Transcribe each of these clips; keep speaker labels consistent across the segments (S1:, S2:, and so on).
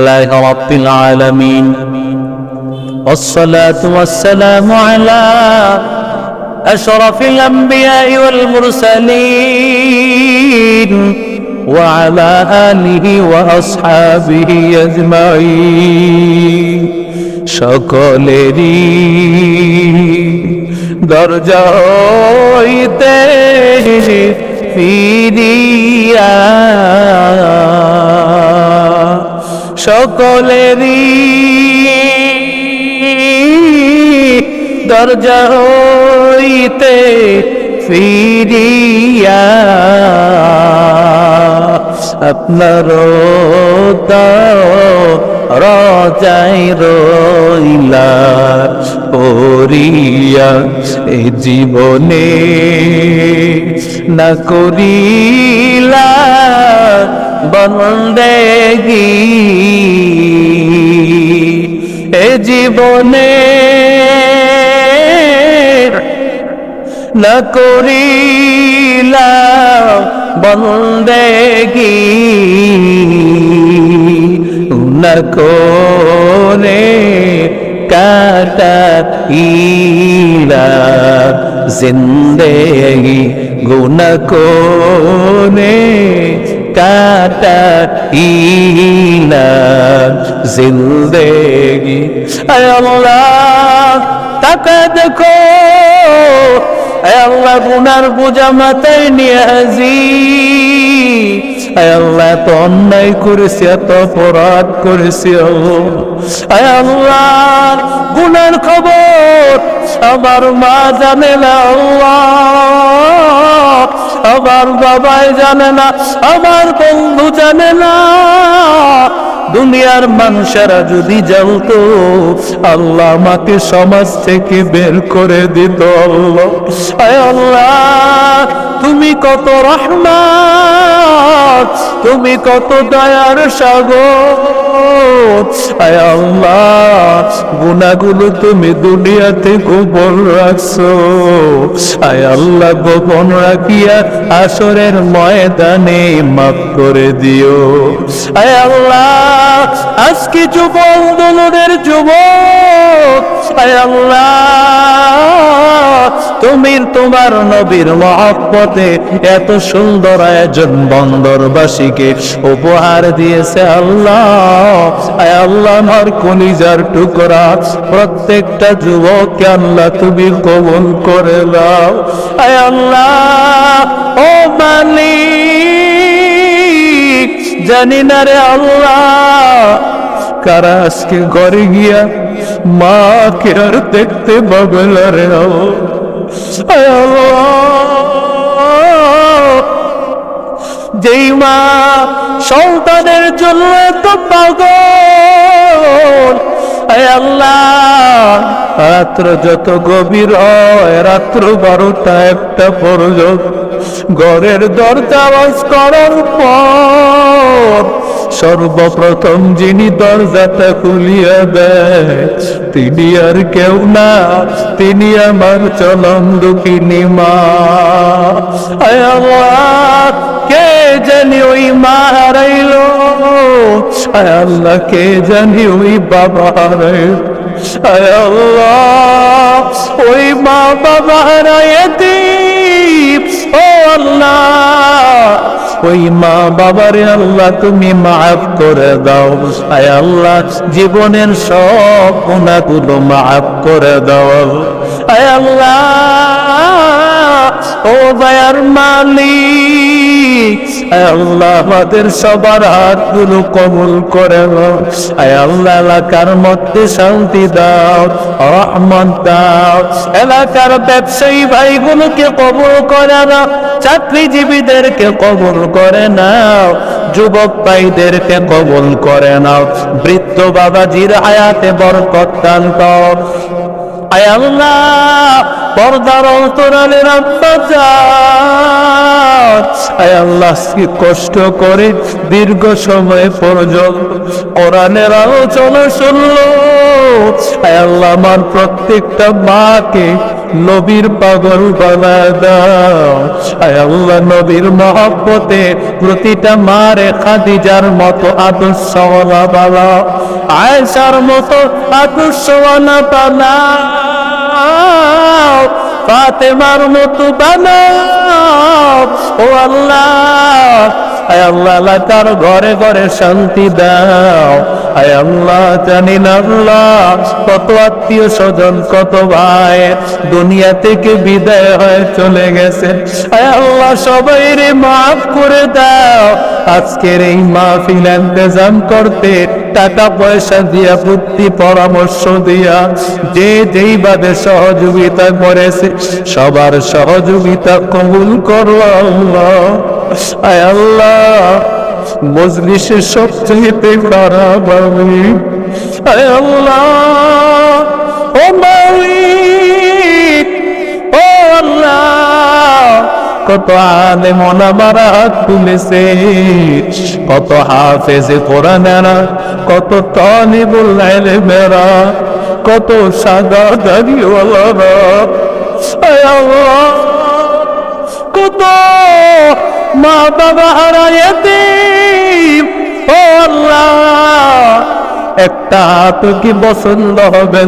S1: لله رب العالمين والصلاة والسلام على أشرف الأنبياء والمرسلين وعلى آله وأصحابه أجمعين সকলেরই দরজা হইতে ফিরিয়া সকলেরই দরজা হইতে ফিরিয়া আপনার রাজাই রইলা পরিয়া এ জীবনে না করিলা বন্দেগি। এ জীবনে না করিলা বন্দেগি। না করে কাটা ইলা জিন্দেগি। গুণ কোনে কাটা ইলা জিন্দেগি। আল্লাহ, তাকে দেখো। আল্লাহ, গুনার বোঝা মাথায় নিয়ে আল্লাহ, এত অন্যায় করেছি, এত অপরাধ করেছি আল্লাহ, গুনার খবর আমার মা জানে না আল্লাহ। আমার বাবাই জানে না, আমার বন্ধু জানে না। দুনিয়ার মানুষেরা যদি জানতো, আল্লাহ আমাকে সমাজ থেকে বের করে দিত। তুমি কত রহমান, তুমি কত দয়ার সাগর। গুনাগুলো তুমি দুনিয়াতে গোপন রাখছো। আয় আল্লাহ, গোপন রাখিয়া আসরের ময়দানে মাফ করে দিও। আয় আল্লাহ আজকে যুবক দলনের যুবক। আয় আল্লাহ, তুমি তোমার নবীর মহব্বতে এত সুন্দর আয়োজন বন্দরবাসীকে উপহার দিয়েছে আল্লাহ। আয় আল্লাহ কলিজার টুকরা প্রত্যেকটা যুবককে আল্লাহ তুমি কবল করে দাও আল্লাহ, ও মালিক, জানি না রে আল্লাহ, কারা আজকে ঘরে গিয়া মা কে আর দেখতে পাবে না রে আল্লাহ। যেই মা সন্তানের জন্য তো পাগল। আল্লাহ, রাত্র যত গভীর হয়, রাত্র বারোটা একটা পর্যন্ত ঘরের দরজা আওয়াজ করার পর সর্বপ্রথম যিনি দরজাটা খুলিয়া দেয়, তিনি আর কেউ না, তিনি আমার চলম দুঃখিনী মা। কে জানি ওই মা হারাইল? আল্লাহ, কে জানি ওই বাবা হারাইল? ওই মা বাবা হারাইতে ও আল্লাহ ওই মা বাবার আল্লাহ তুমি মাফ করে দাও। আয় আল্লাহ, জীবনের সব গুণাগুলো মাফ করে দাও। আয় আল্লাহ, ও দয়ার মালিক। আল্লাহ আমাদের সবার হাতগুলো কবুল করে আয় এলাকার মধ্যে শান্তি দাও, রহমত দাও। এলাকার ব্যবসায়ী ভাইগুলোকে কবুল করে নাও, চাকরিজীবীদেরকে কবুল করে নাও, যুবক ভাইদেরকে কবুল করে নাও। বৃদ্ধ বাবাজির আয়াতে বরকত দান কর। পর্দার কষ্ট করে দীর্ঘ সময় পর্যন্ত কোরআনের আলোচনা শুনলো। আয় আল্লাহ, আমার প্রত্যেকটা মাকে নবীর পাগল বানা দাও। আয় নবীর মহব্বতে প্রতিটা মারে খাদিজার মতো আদর্শওয়ালা বালা আয়সার মতো আদর্শওয়ালা বালা ফাতেমার মতো বানাও। ও আল্লাহ আয় আল্লাহ তার ঘরে ঘরে শান্তি দাও। আয় আল্লাহ, জানি না আল্লাহ, কত আত্মীয় স্বজন, কত ভাই, দুনিয়া থেকে বিদায় হয়ে চলে গেছে। আয় আল্লাহ সবাই রে মাফ করে দাও। আজকের এই মাহফিল ইন্তজাম করতে টাকা পয়সা দিয়া, বুদ্ধি পরামর্শ দিয়া, যে যেইভাবে সহযোগিতা করেছে, সবার সহযোগিতা কবুল করো আল্লাহ। আয় আল্লাহ মজলিসের সবচেয়ে খারাপ আমি। আয় আল্লাহ, ও মালিক, ও আল্লাহ, কত আলে মনামারা তুলেছে কত হাফেজে কোরআনেরা, কত তালিবুল ইলমেরা, কত সাদা আল্লাহ, কত মা বাবা হারাইতে একটা হাত কি পছন্দ হবে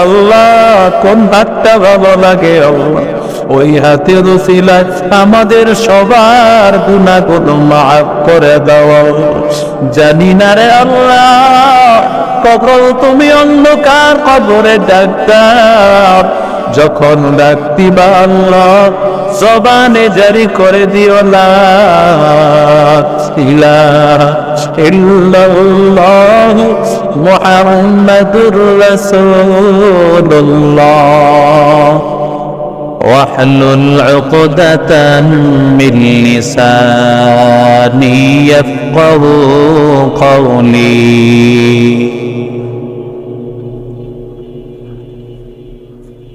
S1: আল্লাহ? কোন হাতটা ভালো লাগে ওই হাতের উসিলায় আমাদের সবার গুনাহগুলো মাফ করে দাও জানি না রে আল্লাহ, কখন তুমি অন্ধকার কবরে ডাক্তার যখন ডাকতি বা আল্লাহ জবানে জারি করে দিও না ইলাহা ইল্লাল্লাহ মুহাম্মাদুর রাসূলুল্লাহ واحلل عقدة من لساني يفقه قولي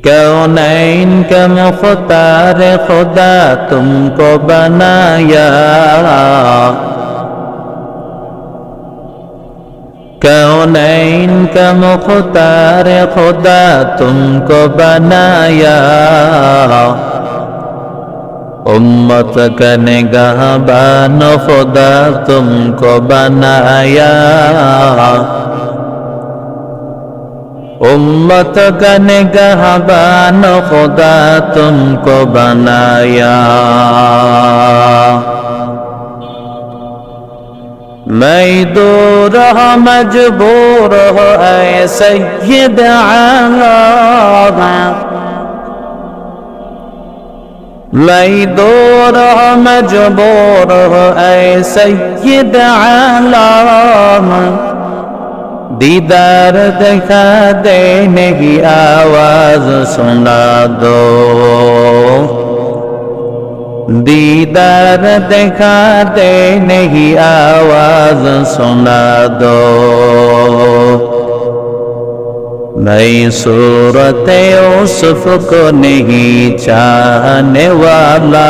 S1: کونین کا مختار خدا تم کو بنایا کونین کا مختار خدا تم کو بنایا امت کا نگاہ بان خدا تم کو بنایا उम्मत का निगहबान खुदा तुमको बनाया मैं दूर हो मजबूर हो ऐ सैयद आलम मैं दूर हो मजबूर हो ऐ सैयद आलम دیدار دکھا دینے کی آواز سنا دو دیدار دکھا دینے کی آواز سنا دو نئی صورت یوسف کو نہیں چاہنے والا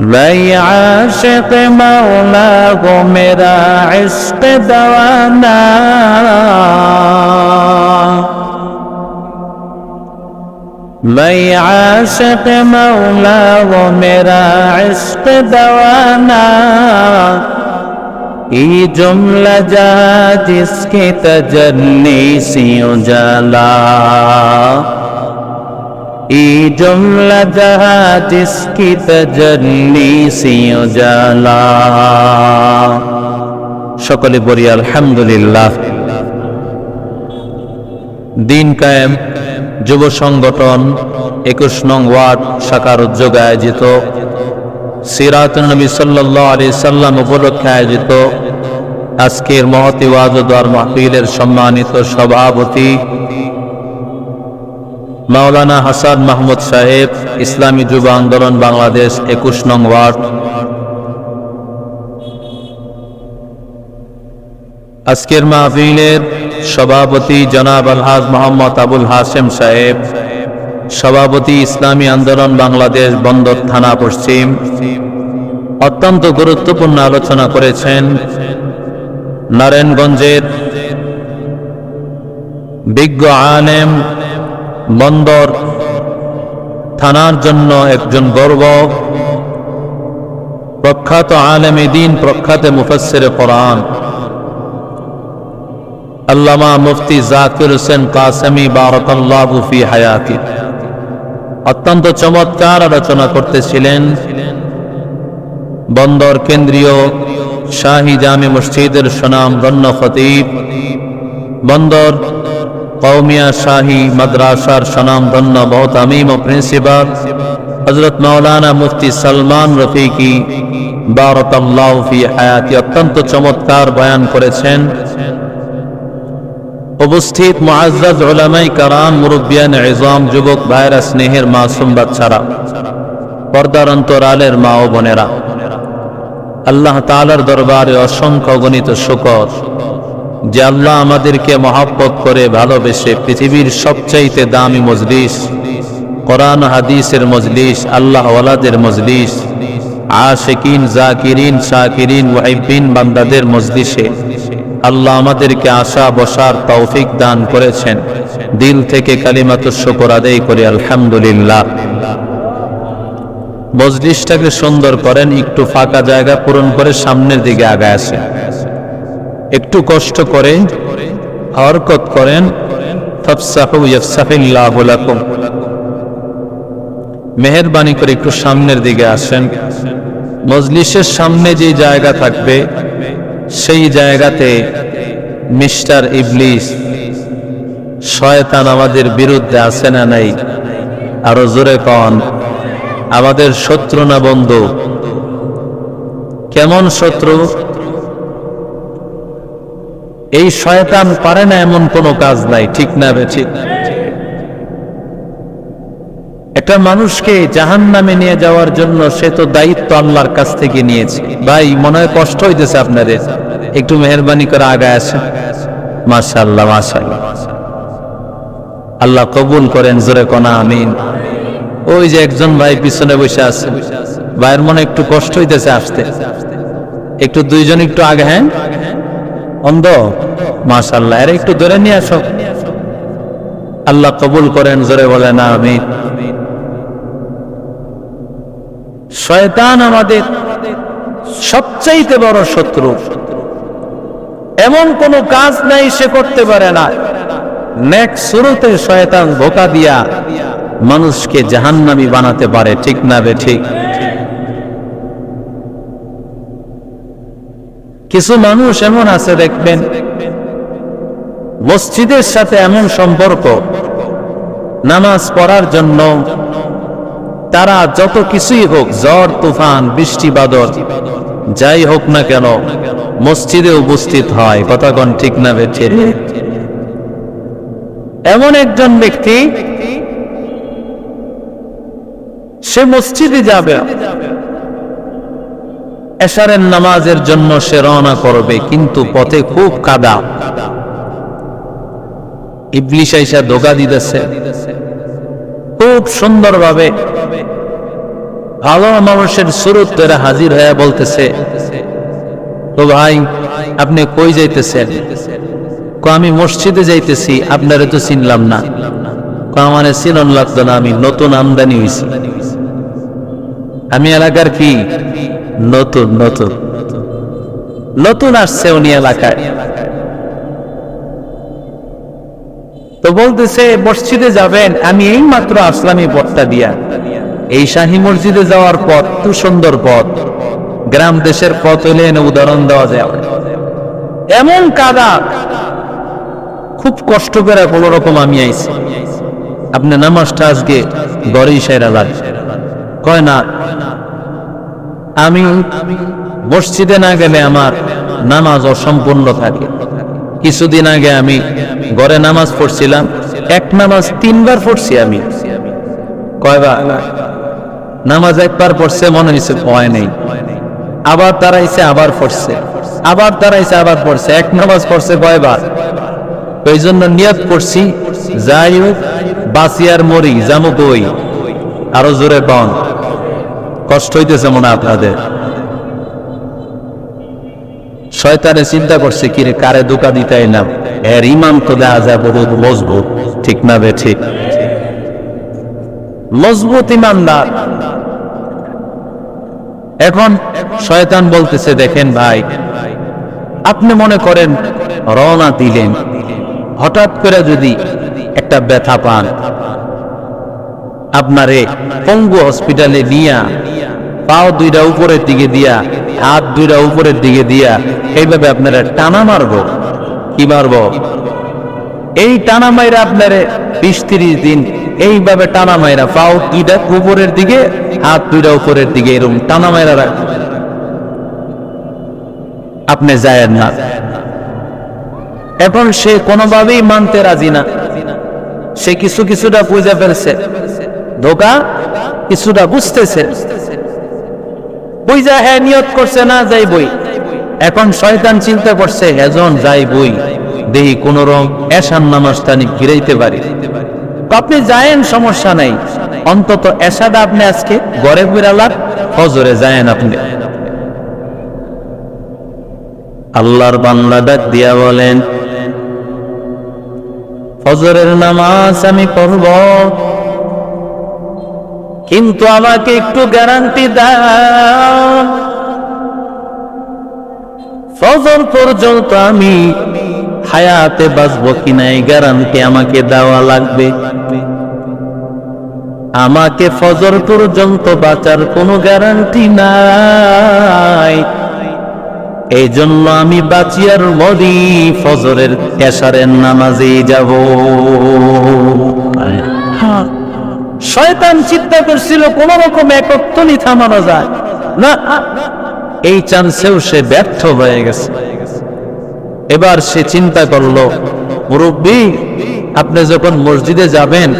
S1: لي عاشق مولاه کو عشق دوانا. لي عاشق مولاه کو عشق دوانا. ای جملہ جا جس کی تجلی سی اجالا. ای جملہ جہاں جس کی تجلی سی সকলে বলি আলহামদুলিল্লাহ। দিন কায়েম, যুব সংগঠন একুশ নং ওয়ার্ড শাখার উদ্যোগে আয়োজিত। সিরাত নবী সাল্লাহ আলি সাল্লাম উপলক্ষে আয়োজিত। আজকের মহতি ওয়াজ মাহফিলের সম্মানিত সভাপতি মাওলানা হাসান মাহমুদ সাহেব, ইসলামী যুব আন্দোলন বাংলাদেশ একুশ নং ওয়ার্ড। আজকের মাহফিলের সভাপতি জনাব আলহাজ মোহাম্মদ আবুল হাসেম সাহেব, সভাপতি ইসলামী আন্দোলন বাংলাদেশ বন্দর থানা পশ্চিম, অত্যন্ত গুরুত্বপূর্ণ আলোচনা করেছেন নারায়ণগঞ্জের বিজ্ঞ আলেম বন্দর থানার জন্য একজন গর্ব। প্রখ্যাত আলেমী দিন, প্রখ্যাত মুফসির কোরআন। আল্লামা মুফতি জাকির হোসেন কাসেমি বারকাল্লাহু ফি হায়াতি। অত্যন্ত চমৎকার আলোচনা করতেছিলেন। বন্দর কেন্দ্রীয় শাহী জামে মসজিদের সুনাম ধন্য খতিব। বন্দর কৌমিয়া শাহী মাদ্রাসার সুনাম ধন্য বহুত আমিম ও প্রিন্সিপাল হজরত মৌলানা মুফতি সালমান রফিকি বারকাল্লাহু ফি হায়াতি অত্যন্ত চমৎকার বয়ান করেছেন। উপস্থিত মুআজ্জাজ উলামাই কারাম মুরব্বিয়ান ইজাম যুবক ভাইরা স্নেহের মাসুম বাচ্চারা, পর্দার অন্তরালের মা ও বোনেরা, আল্লাহ তাআলার দরবারে অসংখ্য গণিত শুকর যে আল্লাহ আমাদেরকে মহাব্বত করে, ভালোবেসে পৃথিবীর সবচাইতে দামি মজলিস, কোরআন, হাদিসের মজলিস, আল্লাহ ওয়ালাদের মজলিস, আশিকিন, জাকিরিন, শাকিরিন ওয়াইবিন বান্দাদের মজলিসে আল্লাহ আমাদেরকে আশা বসার তৌফিক দান করেছেন। দিল থেকে কালিমাত শুকর আদায় করে, আলহামদুলিল্লাহ। মজলিসটাকে সুন্দর করেন, একটু ফাঁকা জায়গা পূরণ করে সামনের দিকে আগায় আসেন। একটু কষ্ট করে হরকত করেন মেহেরবানি করে একটু সামনের দিকে আসেন। মজলিসের সামনে যে জায়গা থাকবে, সেই জায়গাতে মিস্টার ইবলিস শয়তান আমাদের বিরুদ্ধে আছে না নাই? আরও জোরে কন, আমাদের শত্রু না বন্ধু? কেমন শত্রু? এই শয়তান পারে না এমন কোনো কাজ নাই, ঠিক না বে ঠিক? একটা মানুষকে জাহান নামে নিয়ে যাওয়ার জন্য সে তো দায়িত্ব আল্লাহর কাছ থেকে নিয়েছে। ভাই, মনে হয় কষ্ট হইতেছে আপনাদের। একটু মেহরবানি করে আগায় আসে মাশাল্লাহ মাশাল্লাহ আল্লাহ কবুল করেন, জোরে কনা আমিন। ওই যে একজন ভাই পিছনে বসে আছে। ভাইয়ের মনে একটু কষ্ট হইতেছে আসতে। একটু দুইজন একটু আগে হ্যাঁ? অন্ধ? মাশাল্লাহ এর একটু ধরে নিয়ে আসো। আল্লাহ কবুল করেন, জোরে বলে না আমি শয়তান আমাদের সবচাইতে বড় শত্রু। এমন কোন কাজ নাই, সে করতে পারে না। নেক শুরুতে শয়তান ধোকা দিয়া মানুষকে জাহান্নামি বানাতে পারে, ঠিক না বে ঠিক? কিছু মানুষ এমন আছে দেখবেন, মসজিদের সাথে এমন সম্পর্ক, নামাজ পড়ার জন্য তারা যত কিছুই হোক, ঝড়, তুফান, বৃষ্টি, বাদল, যাই হোক না কেন, মসজিদে উপস্থিত হয়। কথাগণ ঠিক না বেঠে। এমন একজন ব্যক্তি, সে মসজিদে যাবে। এশারের নামাজের জন্য সে রওনা করবে, কিন্তু পথে খুব কাদা। ইবলিশ ধোকা দিতেছে। খুব সুন্দরভাবে ভালো মানুষের হাজির হয়ে বলতেছে তো ভাই, আপনি কই যাইতেছেন? আমি মসজিদে যাইতেছি, আপনারে তো চিনলাম না। আমার চিনন লাগতো না, আমি নতুন আমদানি হয়েছি আমি এলাকার কি? নতুন নতুন। নতুন আসছে উনি এলাকায়। তো বলতেছে, মসজিদে যাবেন? আমি এই মাত্র আসলামী পথটা দিয়া। এই শাহী মসজিদে যাওয়ার পথ তু সুন্দর পথ। গ্রাম দেশের পথ হইলে এনে উদাহরণ দেওয়া যায়। এমন কাদা। খুব কষ্ট করে কোন রকম আমি আইছি। আপনি নামাজটা আজকে গড়েই সেরা লাগে। কয় না? আমি মসজিদে না গেলে আমার নামাজ অসম্পূর্ণ থাকে। কিছুদিন আগে আমি ঘরে নামাজ পড়ছিলাম, এক নামাজ তিনবার পড়ছি আমি। কয়বার? নামাজ একবার পড়ছে, মনে হয়েছে ভয় নেই। আবার তারা দাঁড়াইছে, আবার পড়ছে। আবার তারা দাঁড়াইছে, আবার পড়ছে। এক নামাজ পড়ছে কয়বার? ওই জন্য নিয়ত করছি, যাই হোক বাসিয়ার মরি, জামু বই, আরও জোরে কন কষ্ট হইতেছে মনে আপনাদের। শয়তানে চিন্তা করছে, কিরে, কারে দোকা দিতে এলাম এর ইমান তো দেখা যায় বহুত মজবুত। ঠিক না বে, ঠিক? মজবুত ইমানদার এখন শয়তান বলতেছে, দেখেন ভাই, আপনি মনে করেন রওনা দিলেন। হঠাৎ করে যদি একটা ব্যথা পান, আপনারে পঙ্গু হসপিটালে নিয়া পাও দুইটা উপরের দিকে দিয়া, হাত দুইটা উপরের দিকে দিয়া এইভাবে আপনারা টানা মারবো। কি মারবো? এই টানা মাইরা আপনারে বিশ তিরিশ দিন এইভাবে টানা মাইরা, পাও দুইটা উপরের দিকে, হাত দুইটা উপরের দিকে, এরকম টানা মাইরা রাখ। আপনি যায় না। এখন সে কোনোভাবেই মানতে রাজি না। সে কিছু কিছুটা বুঝে ফেলছে। ধোকা কিছুটা বুঝতেছে। বুঝা হ্যাঁ নিয়ত করছে না যাই বই। এখন শয়তান চিন্তা করছে হেজন যাই বই। দেহি কোন রং এশান নামাজটানি ফিরাইতে পারি। আপনি যায়েন, সমস্যা নাই। অন্তত এসাদা আপনি আজকে গড়ে বিড়ালার হজরে যায়েন আপনি। আল্লাহর বাংলা ডাক দিয়া বলেন, ফজরের নামাজ আমি পড়ব। কিন্তু আমাকে একটু গ্যারান্টি দাও। ফজর পর্যন্ত আমি হায়াতে বাঁচবো কিনা এই গ্যারান্টি আমাকে দেওয়া লাগবে। আমাকে ফজর পর্যন্ত বাঁচার কোনো গ্যারান্টি নাই। এই জন্য আমি বাঁচিয়ার মরি, ফজরের এশারের নামাজেই যাব। শয়তান চিন্তা করছিল, কোন রকম একত্তলি থামানো যায়। না, এই চান্সেও সে ব্যর্থ হয়ে গেছে। এবার সে চিন্তা করল, মুরব্বী, আপনি যখন মসজিদে যাবেন,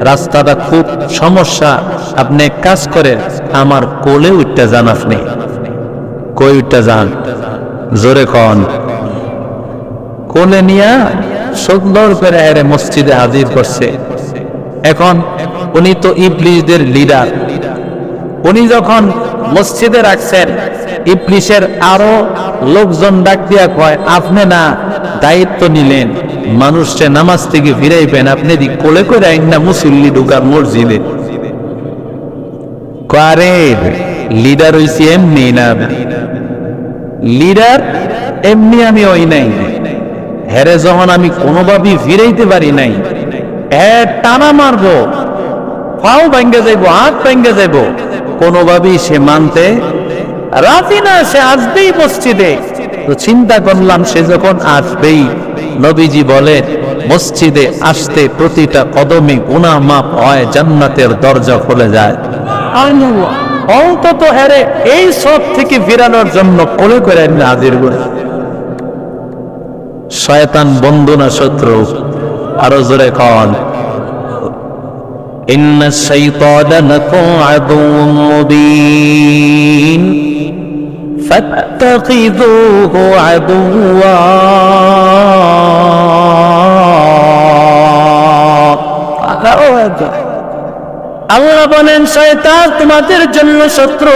S1: রাস্তাটা খুব সমস্যা। আপনি কাজ করেন, আমার কোলে উঠতে যান আপনি। কই উঠতে যান? জোরে খন কোলে নিয়া সুন্দর করে মসজিদে হাজির করছে। এখন উনি তো ইবলিশদের লিডার উনি যখন মসজিদে রাখছেন, ইবলিশের আরও লোকজন ডাক দিয়া কয়, আপনি না দায়িত্ব নিলেন মানুষকে নামাজ থেকে ফিরাইবেন, আপনি দি কোলে করে না মুসল্লি ঢুকার মসজিদে। কারে লিডার হইছি এমনি না। লিডার এমনি আমি ওই নাই। হেরে যখন আমি কোনোভাবেই ফিরাইতে পারি নাই টানা মারবো ভাঙ্গে যাইব হাত যাইব। কোনোভাবেই সে মানতে রাজি না, সে আসবেই মসজিদে। তো চিন্তা করলাম সে যখন আসবেই, নবীজি বলে মসজিদে আসতে প্রতিটা কদমে গুনা মাপ হয়, জান্নাতের দরজা খুলে যায়। অন্তত হেরে এই সব থেকে ফিরানোর জন্য কোলে করে হাজির করে শয়তান বন্ধু না শত্রু। আরো জোরে কন إن الشيطان لكم عدو مبين فاتخذوه عدوا আল্লাহ বলেন শয়তান তোমাদের জন্য শত্রু